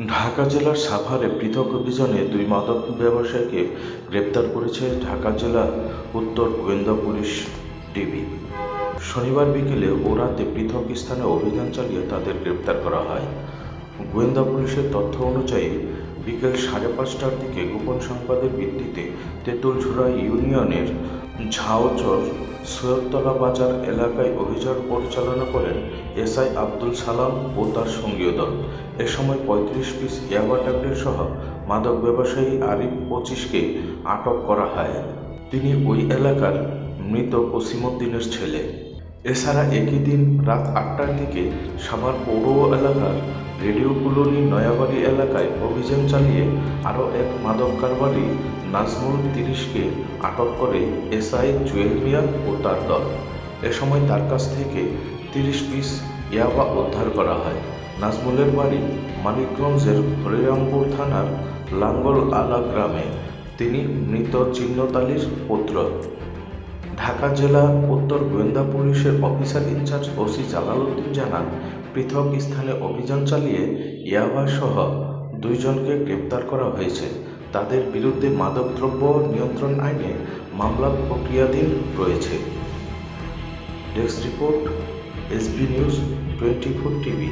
ঢাকা জেলার সাভারে পৃথক অভিযানে দুই মাদক ব্যবসায়ীকে গ্রেপ্তার করেছে ঢাকা জেলা উত্তর গোয়েন্দা পুলিশ ডিবি। শনিবার বিকেলে ওরাতে রাতে পৃথক স্থানে অভিযান চালিয়ে তাদের গ্রেপ্তার করা হয়। গোয়েন্দা পুলিশের তথ্য অনুযায়ী বিকেল সাড়ে পাঁচটার দিকে গোপন সংবাদের ভিত্তিতে তেঁতুলঝুড়া ইউনিয়নের ঝাউচর সৈয়দতলা বাজার এলাকায় অভিযান পরিচালনা করেন এসআই আব্দুল সালাম ও তার সঙ্গীয় দল। এ সময় পঁয়ত্রিশ পিস ইয়াবা ট্যাবলেট সহ মাদক ব্যবসায়ী আরিফ পঁচিশকে আটক করা হয়। তিনি ওই এলাকার মৃত কসিমউদ্দিনের ছেলে। এছাড়া একই দিন রাত আটটার দিকে সাভার পৌর এলাকার রেডিও কলোনি নয়াবাড়ি এলাকায় অভিযান চালিয়ে আরও এক মাদক কারবারি নাজমুল তিরিশকে আটক করে এসআই জুয়েল মিয়া ও তার দল। এ সময় তার কাছ থেকে তিরিশ পিস ইয়াবা উদ্ধার করা হয়। নাজমুলের বাড়ি মানিকগঞ্জের হরিরামপুর থানার লাঙ্গল আলা গ্রামে। তিনি মৃত চিহ্নতালির পুত্র। ঢাকা জেলা উত্তর গোয়েন্দা পুলিশের অফিসার ইনচার্জ ওসি জালালউদ্দিন জানান, পৃথক স্থানে অভিযান চালিয়ে ইয়াবা সহ দুইজনকে গ্রেপ্তার করা হয়েছে। তাদের বিরুদ্ধে মাদকদ্রব্য নিয়ন্ত্রণ আইনে মামলা প্রক্রিয়াধীন রয়েছে। Desk report, SB news, twenty four TV.